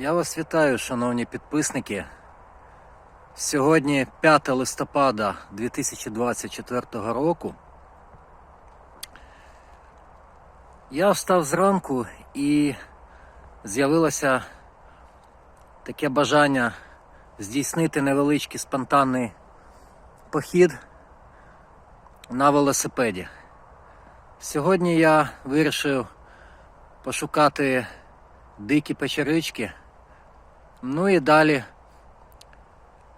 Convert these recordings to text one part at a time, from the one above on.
Я вас вітаю, шановні підписники. Сьогодні 5 листопада 2024 року. Я встав зранку і з'явилося таке бажання здійснити невеличкий спонтанний похід на велосипеді. Сьогодні я вирішив пошукати дикі печерички. Ну і далі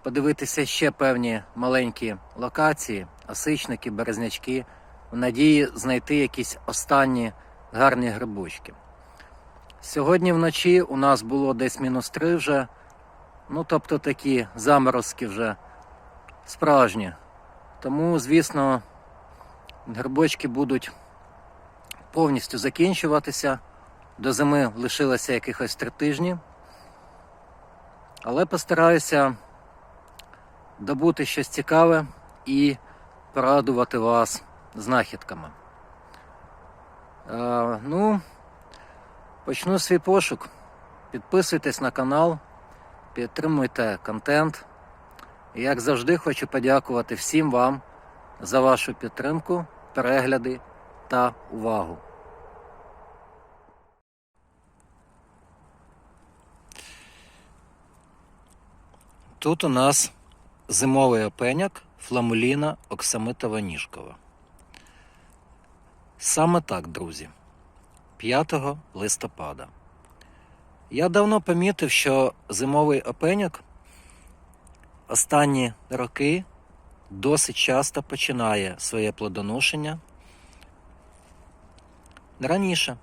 подивитися ще певні маленькі локації, осичники, березнячки, в надії знайти якісь останні гарні грибочки. Сьогодні вночі у нас було десь мінус 3 вже, ну тобто такі заморозки вже справжні. Тому, звісно, грибочки будуть повністю закінчуватися. До зими лишилося якихось три тижні. Але постараюся добути щось цікаве і порадувати вас знахідками. Е, ну, почну свій пошук. Підписуйтесь на канал, підтримуйте контент. Як завжди, хочу подякувати всім вам за вашу підтримку, перегляди та увагу. Тут у нас зимовий опеняк фламуліна оксамитова ніжкова. Саме так, друзі, 5 листопада. Я давно помітив, що зимовий опеняк останні роки досить часто починає своє плодоношення раніше.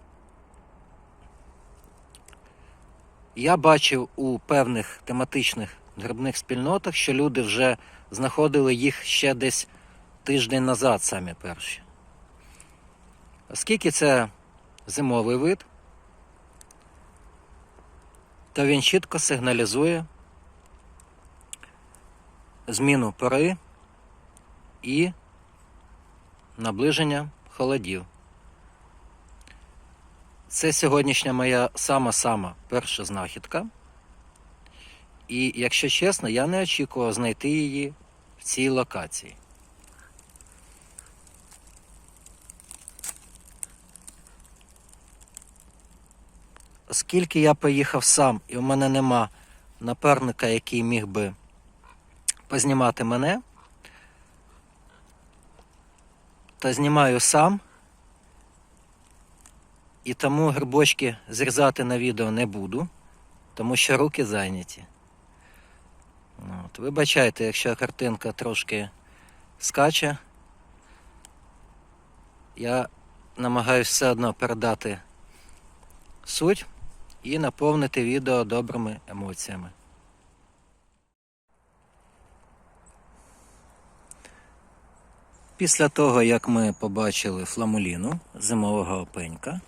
Я бачив у певних тематичних грибних спільнотах, що люди вже знаходили їх ще десь тиждень назад, самі перші. Оскільки це зимовий вид, то він чітко сигналізує зміну пори і наближення холодів. Це сьогоднішня моя сама-сама перша знахідка. І, якщо чесно, я не очікував знайти її в цій локації. Оскільки я поїхав сам і в мене нема напарника, який міг би познімати мене, то знімаю сам. І тому грибочки зрізати на відео не буду, тому що руки зайняті. От, Вибачайте, якщо картинка трошки скаче, я намагаюся все одно передати суть і наповнити відео добрими емоціями. Після того, як ми побачили фламуліну зимового опенька,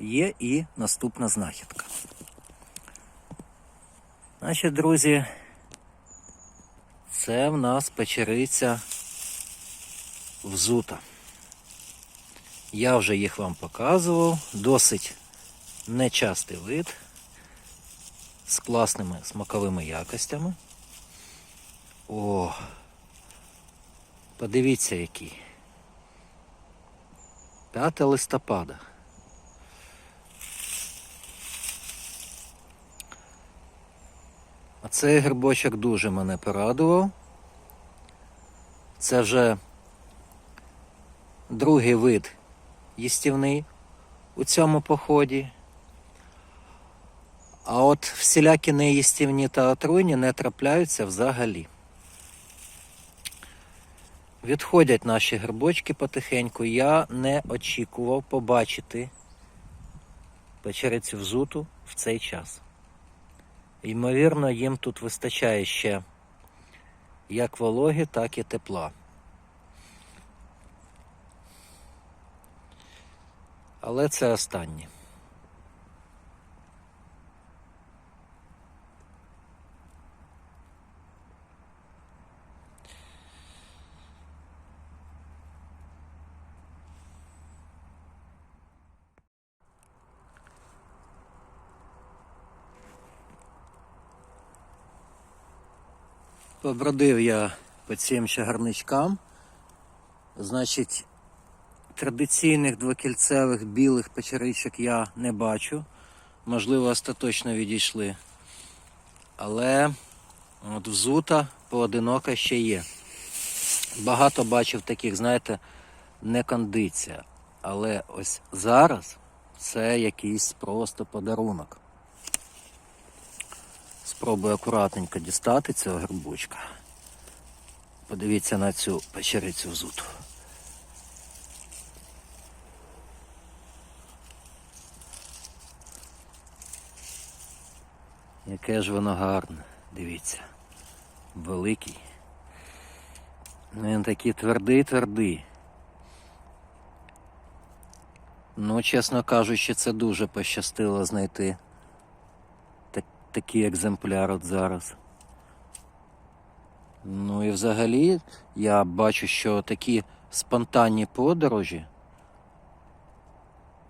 є і наступна знахідка. Значить, друзі, це в нас печериця взута. Я вже їх вам показував, досить нечастий вид з класними смаковими якостями. О, подивіться який. 5 листопада. Цей грибочок дуже мене порадував. Це вже другий вид їстівний у цьому поході. А от всілякі неїстівні та отруйні не трапляються взагалі. Відходять наші грибочки потихеньку. Я не очікував побачити печерицю взуту в цей час. Ймовірно, їм тут вистачає ще як вологи, так і тепла. Але це останнє. Побродив я по цим чагарничкам. Значить, традиційних двокільцевих білих печеричок я не бачу. Можливо, остаточно відійшли. Але от взута поодинока ще є. Багато бачив таких, знаєте, не кондиція. Але ось зараз це якийсь просто подарунок. Спробую акуратненько дістати цього грибочка. Подивіться на цю печерицю взуту. Яке ж воно гарне, дивіться. Великий. Ну, Він такий твердий, твердий. Ну, чесно кажучи, це дуже пощастило знайти такий екземпляр от зараз. Ну і взагалі я бачу, що такі спонтанні подорожі,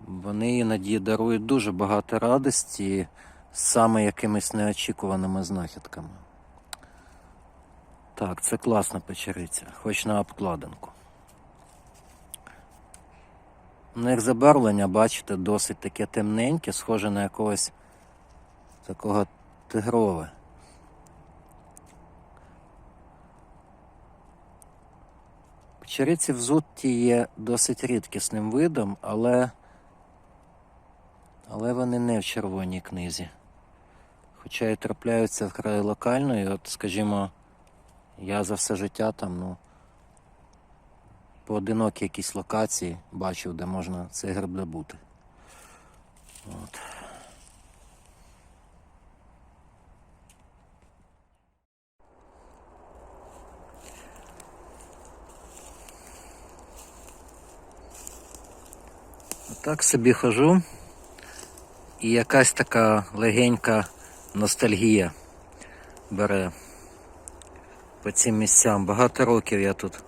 вони іноді дарують дуже багато радості саме якимись неочікуваними знахідками. Так, це класна печериця, хоч на обкладинку. Ну, як забарвлення, бачите, досить таке темненьке, схоже на якогось такого тигрове. Печериці взутті є досить рідкісним видом, але, але вони не в червоній книзі. Хоча і трапляються вкрай локально, і от, скажімо, я за все життя там, ну, поодинокі якісь локації бачив, де можна цей гриб добути. От. Так собі хожу, і якась така легенька ностальгія бере по цим місцям. Багато років я тут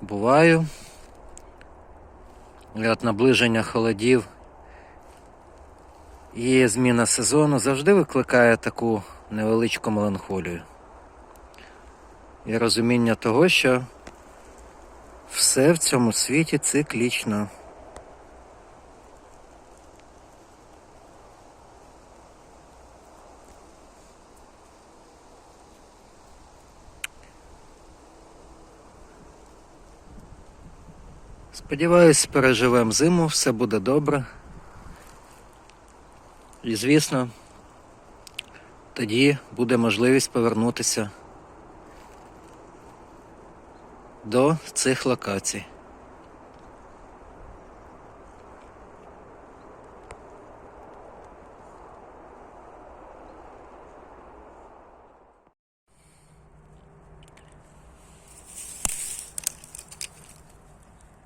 буваю. І наближення холодів і зміна сезону завжди викликає таку невеличку меланхолію. І розуміння того, що все в цьому світі циклічно. Сподіваюсь, переживемо зиму, все буде добре. І звісно, тоді буде можливість повернутися до цих локацій.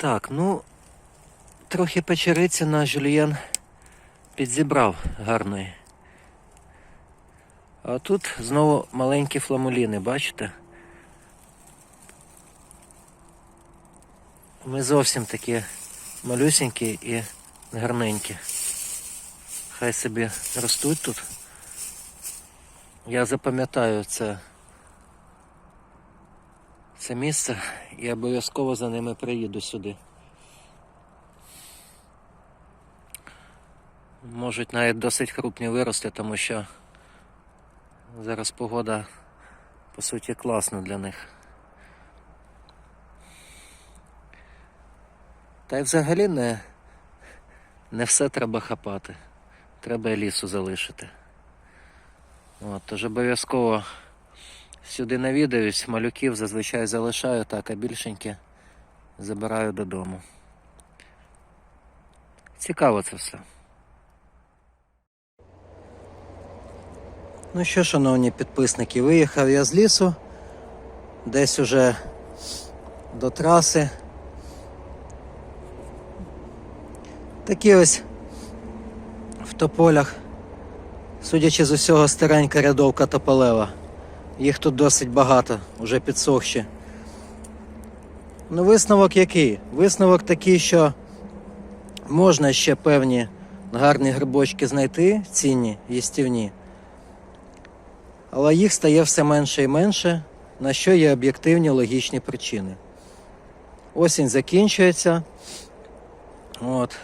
Так, ну, трохи печериці на жульєн підзібрав гарної. А тут знову маленькі фламуліни, бачите? Ми зовсім такі малюсенькі і гарненькі. Хай собі ростуть тут. Я запам'ятаю це, це місце і обов'язково за ними приїду сюди. Можуть навіть досить крупні вирости, тому що зараз погода по суті класна для них. Та й взагалі не, не все треба хапати. Треба і лісу залишити. От, тож обов'язково сюди навідаюсь, малюків зазвичай залишаю так, а більшенькі забираю додому. Цікаво це все. Ну що, шановні підписники, виїхав я з лісу, десь уже до траси. Такі ось в тополях, судячи з усього, старенька рядовка тополева. Їх тут досить багато, вже підсохші. Ну, висновок який? Висновок такий, що можна ще певні гарні грибочки знайти, цінні, їстівні. Але їх стає все менше і менше, на що є об'єктивні логічні причини. Осінь закінчується. От.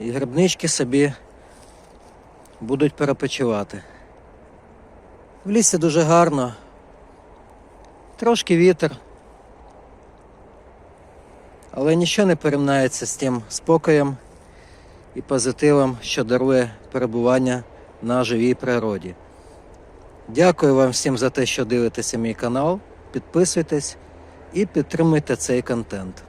І грибнички собі будуть перепочивати. В лісі дуже гарно. Трошки вітер. Але нічого не порівняється з тим спокоєм і позитивом, що дарує перебування на живій природі. Дякую вам всім за те, що дивитеся мій канал. Підписуйтесь і підтримуйте цей контент.